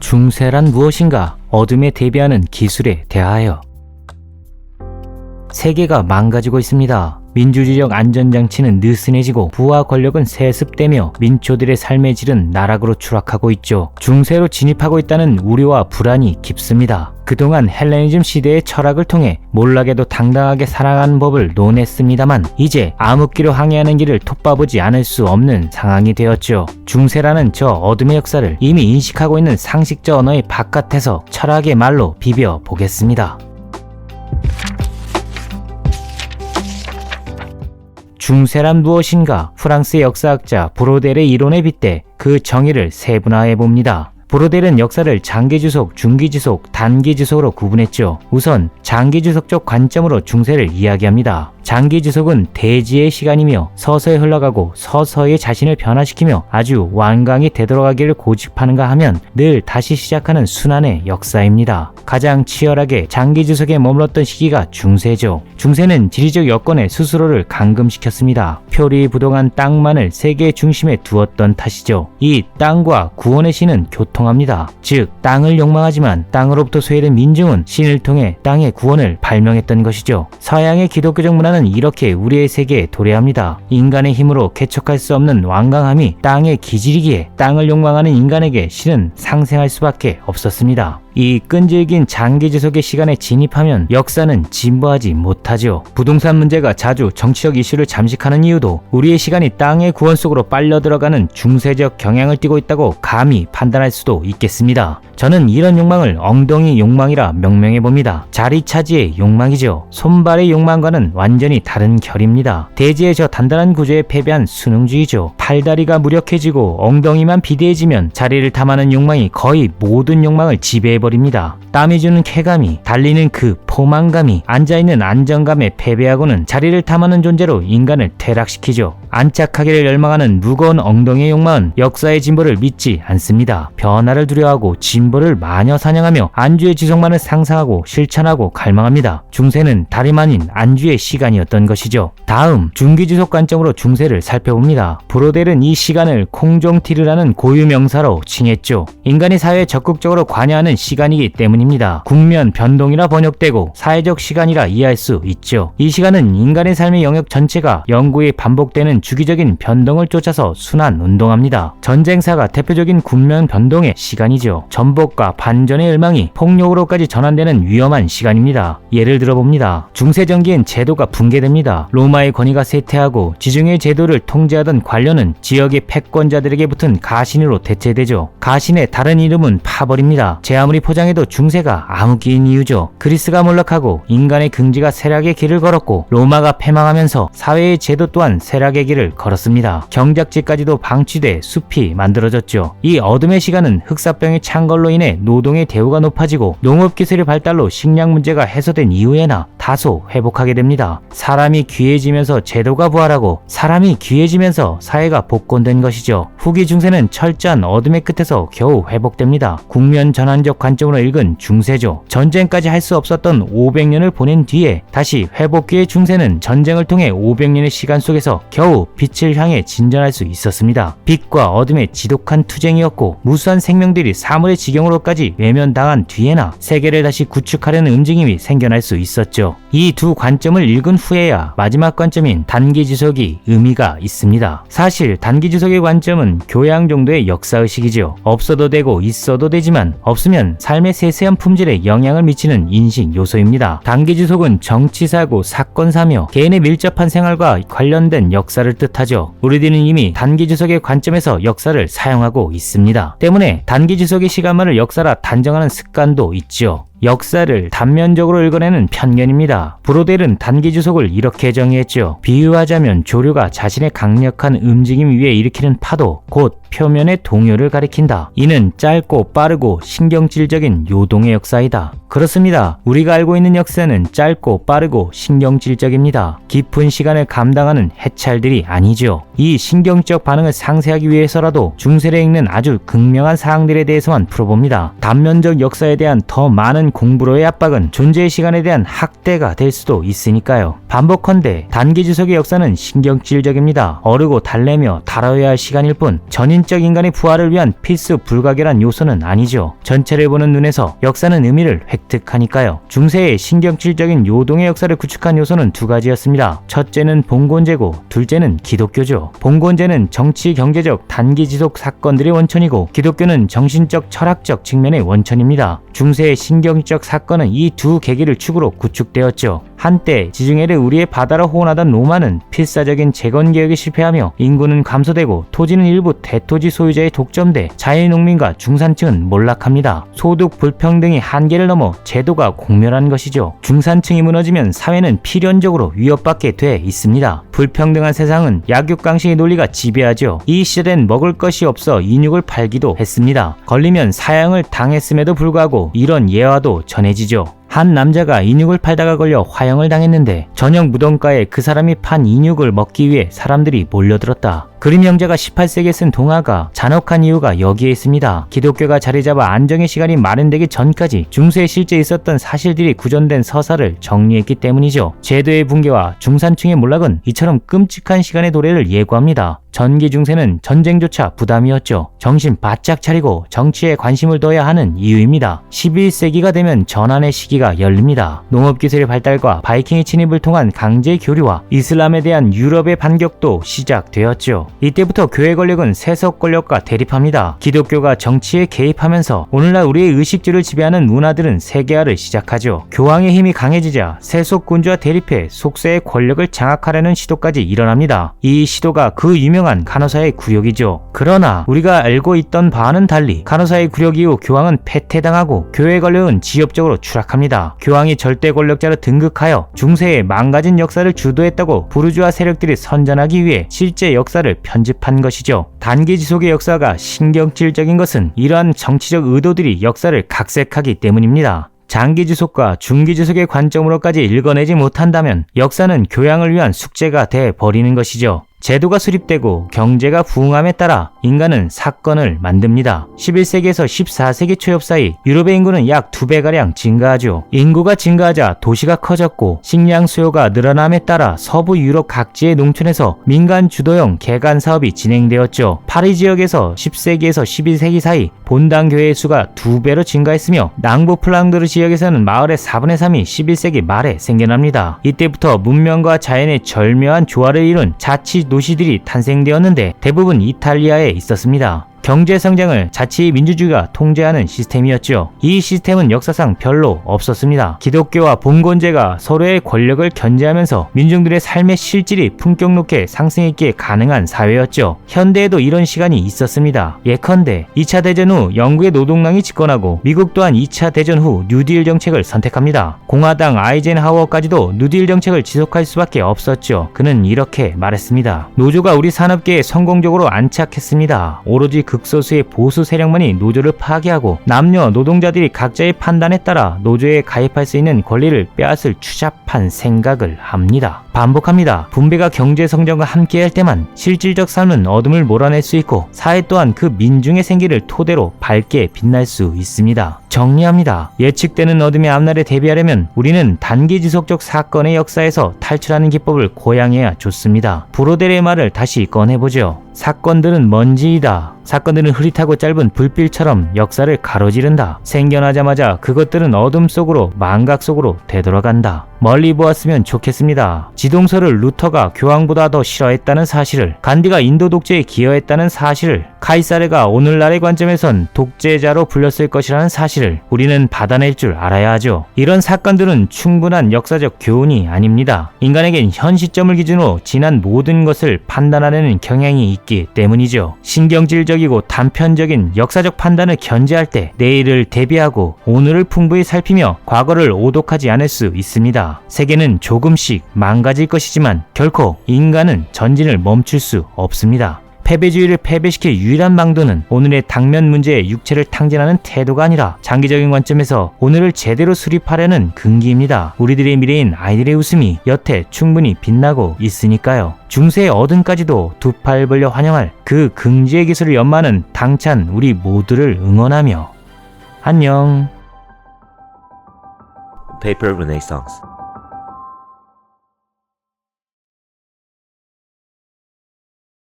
중세란 무엇인가? 어둠에 대비하는 기술에 대하여 세계가 망가지고 있습니다. 민주주의적 안전장치는 느슨해지고 부와 권력은 세습되며 민초들의 삶의 질은 나락으로 추락하고 있죠. 중세로 진입하고 있다는 우려와 불안이 깊습니다. 그동안 헬레니즘 시대의 철학을 통해 몰락에도 당당하게 살아가는 법을 논했습니다만 이제 암흑기로 항해하는 길을 톱바보지 않을 수 없는 상황이 되었죠. 중세라는 저 어둠의 역사를 이미 인식하고 있는 상식적 언어의 바깥에서 철학의 말로 비벼 보겠습니다. 중세란 무엇인가? 프랑스의 역사학자 브로델의 이론에 빗대 그 정의를 세분화해 봅니다. 브로델은 역사를 장기지속, 중기지속, 단기지속으로 구분했죠. 우선 장기지속적 관점으로 중세를 이야기합니다. 장기 지속은 대지의 시간이며 서서히 흘러가고 서서히 자신을 변화시키며 아주 완강히 되돌아가기를 고집하는가 하면 늘 다시 시작하는 순환의 역사입니다. 가장 치열하게 장기 지속에 머물렀던 시기가 중세죠. 중세는 지리적 여건에 스스로를 감금시켰습니다. 표리부동한 땅만을 세계 중심에 두었던 탓이죠. 이 땅과 구원의 신은 교통 합니다. 즉 땅을 욕망하지만 땅으로부터 소외된 민중은 신을 통해 땅의 구원을 발명했던 것이죠. 서양의 기독교적 문화는 이렇게 우리의 세계에 도래합니다. 인간의 힘으로 개척할 수 없는 완강함이 땅의 기질이기에 땅을 욕망하는 인간에게 신은 상생할 수밖에 없었습니다. 이 끈질긴 장기 지속의 시간에 진입하면 역사는 진보하지 못하죠. 부동산 문제가 자주 정치적 이슈를 잠식하는 이유도 우리의 시간이 땅의 구원 속으로 빨려 들어가는 중세적 경향을 띠고 있다고 감히 판단할 수도 있겠습니다. 저는 이런 욕망을 엉덩이 욕망이라 명명해 봅니다. 자리 차지의 욕망이죠. 손발의 욕망과는 완전히 다른 결입니다. 대지의 저 단단한 구조에 패배한 수능주의죠. 팔다리가 무력해지고 엉덩이만 비대해지면 자리를 탐하는 욕망이 거의 모든 욕망을 지배해 버립니다. 버립니다. 땀이 주는 쾌감이 달리는 그 포만감이 앉아있는 안정감에 패배하고는 자리를 탐하는 존재로 인간을 퇴락시키죠. 안착하기를 열망하는 무거운 엉덩이의 욕망은 역사의 진보를 믿지 않습니다. 변화를 두려워하고 진보를 마녀 사냥하며 안주의 지속만을 상상하고 실천하고 갈망합니다. 중세는 다름 아닌 안주의 시간이었던 것이죠. 다음 중기지속 관점으로 중세를 살펴봅니다. 브로델은 이 시간을 콩종티르라는 고유 명사로 칭했죠. 인간이 사회에 적극적으로 관여하는 시간이기 때문입니다. 국면 변동이라 번역되고 사회적 시간이라 이해할 수 있죠. 이 시간은 인간의 삶의 영역 전체가 영구히 반복되는 주기적인 변동을 쫓아서 순환 운동합니다. 전쟁사가 대표적인 군면 변동의 시간이죠. 전복과 반전의 열망이 폭력으로까지 전환되는 위험한 시간입니다. 예를 들어봅니다. 중세전기엔 제도가 붕괴됩니다. 로마의 권위가 쇠퇴하고 지중해 제도를 통제하던 관료는 지역의 패권자들에게 붙은 가신으로 대체되죠. 가신의 다른 이름은 파벌입니다. 제 아무리 포장해도 중세가 암흑기인 이유죠. 그리스가 몰락하고 인간의 긍지가 쇠락의 길을 걸었고 로마가 패망하면서 사회의 제도 또한 쇠락의 길을 걸었습니다. 경작지까지도 방치돼 숲이 만들어졌죠. 이 어둠의 시간은 흑사병의 창걸로 인해 노동의 대우가 높아지고 농업기술의 발달로 식량 문제가 해소된 이후에나 다소 회복하게 됩니다. 사람이 귀해지면서 제도가 부활하고 사람이 귀해지면서 사회가 복권된 것이죠. 후기 중세는 철저한 어둠의 끝에서 겨우 회복됩니다. 국면 전환적 관점으로 읽은 중세죠. 전쟁까지 할 수 없었던 500년을 보낸 뒤에 다시 회복기의 중세는 전쟁을 통해 500년의 시간 속에서 겨우 빛을 향해 진전할 수 있었습니다. 빛과 어둠의 지독한 투쟁이었고 무수한 생명들이 사물의 지경으로까지 외면당한 뒤에나 세계를 다시 구축하려는 움직임이 생겨날 수 있었죠. 이 두 관점을 읽은 후에야 마지막 관점인 단기 지속이 의미가 있습니다. 사실 단기 지속의 관점은 교양 정도의 역사의식이죠. 없어도 되고 있어도 되지만 없으면 삶의 세세한 품질에 영향을 미치는 인식 요소 입니다. 단기 지속은 정치사고 사건사며 개인의 밀접한 생활과 관련된 역사를 뜻하죠. 우리들은 이미 단기 지속의 관점에서 역사를 사용하고 있습니다. 때문에 단기 지속의 시간만을 역사라 단정하는 습관도 있죠. 역사를 단면적으로 읽어내는 편견입니다. 브로델은 단기 주석을 이렇게 정의했죠. 비유하자면 조류가 자신의 강력한 움직임 위에 일으키는 파도, 곧 표면의 동요를 가리킨다. 이는 짧고 빠르고 신경질적인 요동의 역사이다. 그렇습니다. 우리가 알고 있는 역사는 짧고 빠르고 신경질적입니다. 깊은 시간을 감당하는 해찰들이 아니죠. 이 신경적 반응을 상세하기 위해서라도 중세를 읽는 아주 극명한 사항들에 대해서만 풀어봅니다. 단면적 역사에 대한 더 많은 대한 공부로의 압박은 존재의 시간에 대한 학대가 될 수도 있으니까요. 반복컨대 단기 지속의 역사는 신경질적입니다. 어르고 달래며 달아야 할 시간일 뿐 전인적 인간의 부활을 위한 필수 불가결한 요소는 아니죠. 전체를 보는 눈에서 역사는 의미를 획득하니까요. 중세의 신경질적인 요동의 역사를 구축한 요소는 두 가지였습니다. 첫째는 봉건제고 둘째는 기독교죠. 봉건제는 정치 경제적 단기 지속 사건들의 원천이고 기독교는 정신적 철학적 측면의 원천입니다. 중세의 신경 적 사건은 이 두 계기를 축으로 구축되었죠. 한때 지중해를 우리의 바다로 호언하던 로마는 필사적인 재건 개혁에 실패하며 인구는 감소되고 토지는 일부 대토지 소유자의 독점돼 자유농민과 중산층은 몰락합니다. 소득 불평등이 한계를 넘어 제도가 공멸한 것이죠. 중산층이 무너지면 사회는 필연적으로 위협받게 돼 있습니다. 불평등한 세상은 약육강식의 논리가 지배하죠. 이 시절엔 먹을 것이 없어 인육을 팔기도 했습니다. 걸리면 사형을 당했음에도 불구하고 이런 예화도 전해지죠. 한 남자가 인육을 팔다가 걸려 화형을 당했는데 저녁 무덤가에 그 사람이 판 인육을 먹기 위해 사람들이 몰려들었다. 그림 형제가 18세기에 쓴 동화가 잔혹한 이유가 여기에 있습니다. 기독교가 자리 잡아 안정의 시간이 마련되기 전까지 중세에 실제 있었던 사실들이 구전된 서사를 정리했기 때문이죠. 제도의 붕괴와 중산층의 몰락은 이처럼 끔찍한 시간의 도래를 예고합니다. 전기 중세는 전쟁조차 부담이었죠. 정신 바짝 차리고 정치에 관심을 둬야 하는 이유입니다. 11세기가 되면 전환의 시기 가 열립니다. 농업기술의 발달과 바이킹의 침입을 통한 강제 교류와 이슬람에 대한 유럽의 반격도 시작되었죠. 이때부터 교회 권력은 세속 권력과 대립합니다. 기독교가 정치에 개입하면서 오늘날 우리의 의식주를 지배하는 문화들은 세계화를 시작하죠. 교황의 힘이 강해지자 세속 군주와 대립해 속세의 권력을 장악하려는 시도까지 일어납니다. 이 시도가 그 유명한 간호사의 굴욕이죠. 그러나 우리가 알고 있던 바와는 달리 간호사의 굴욕 이후 교황은 패퇴당하고 교회 권력은 지엽적으로 추락합니다. 교황이 절대 권력자로 등극하여 중세의 망가진 역사를 주도했다고 부르주아 세력들이 선전하기 위해 실제 역사를 편집한 것이죠. 단기 지속의 역사가 신경질적인 것은 이러한 정치적 의도들이 역사를 각색하기 때문입니다. 장기 지속과 중기 지속의 관점으로까지 읽어내지 못한다면 역사는 교양을 위한 숙제가 돼 버리는 것이죠. 제도가 수립되고 경제가 부흥함에 따라 인간은 사건을 만듭니다. 11세기에서 14세기 초엽 사이 유럽의 인구는 약 2배가량 증가하죠. 인구가 증가하자 도시가 커졌고 식량 수요가 늘어남에 따라 서부 유럽 각지의 농촌에서 민간 주도형 개간 사업이 진행되었죠. 파리 지역에서 10세기에서 12세기 사이 본당 교회의 수가 2배로 증가했으며 남부 플랑드르 지역에서는 마을의 4분의 3이 11세기 말에 생겨납니다. 이때부터 문명과 자연의 절묘한 조화를 이룬 자치 도시들이 탄생되었는데 대부분 이탈리아에 있었습니다. 경제 성장을 자치 민주주의가 통제하는 시스템이었죠. 이 시스템은 역사상 별로 없었습니다. 기독교와 봉건제가 서로의 권력을 견제하면서 민중들의 삶의 실질이 품격 높게 상승했기에 가능한 사회였죠. 현대에도 이런 시간이 있었습니다. 예컨대 2차 대전 후 영국의 노동당이 집권하고 미국 또한 2차 대전 후 뉴딜 정책을 선택합니다. 공화당 아이젠하워까지도 뉴딜 정책을 지속할 수밖에 없었죠. 그는 이렇게 말했습니다. 노조가 우리 산업계에 성공적으로 안착했습니다. 오로지 극소수의 보수 세력만이 노조를 파괴하고 남녀 노동자들이 각자의 판단에 따라 노조에 가입할 수 있는 권리를 빼앗을 추잡한 생각을 합니다. 반복합니다. 분배가 경제 성장과 함께할 때만 실질적 삶은 어둠을 몰아낼 수 있고 사회 또한 그 민중의 생기를 토대로 밝게 빛날 수 있습니다. 정리합니다. 예측되는 어둠의 앞날에 대비하려면 우리는 단기 지속적 사건의 역사에서 탈출하는 기법을 고양해야 좋습니다. 브로델의 말을 다시 꺼내보죠. 사건들은 먼지이다. 사건들은 흐릿하고 짧은 불빛처럼 역사를 가로지른다. 생겨나자마자 그것들은 어둠 속으로 망각 속으로 되돌아간다. 멀리 보았으면 좋겠습니다. 지동서를 루터가 교황보다 더 싫어했다는 사실을, 간디가 인도 독재에 기여했다는 사실을, 카이사르가 오늘날의 관점에선 독재자로 불렸을 것이라는 사실을 우리는 받아낼 줄 알아야 하죠. 이런 사건들은 충분한 역사적 교훈이 아닙니다. 인간에겐 현 시점을 기준으로 지난 모든 것을 판단하려는 경향이 있기 때문이죠. 신경질적이고 단편적인 역사적 판단을 견제할 때 내일을 대비하고 오늘을 풍부히 살피며 과거를 오독하지 않을 수 있습니다. 세계는 조금씩 망가질 것이지만 결코 인간은 전진을 멈출 수 없습니다. 패배주의를 패배시킬 유일한 방도는 오늘의 당면 문제에 육체를 탕진하는 태도가 아니라 장기적인 관점에서 오늘을 제대로 수립하려는 근기입니다. 우리들의 미래인 아이들의 웃음이 여태 충분히 빛나고 있으니까요. 중세의 어른까지도 두 팔 벌려 환영할 그 긍지의 기술을 연마하는 당찬 우리 모두를 응원하며 안녕. Paper Renaissance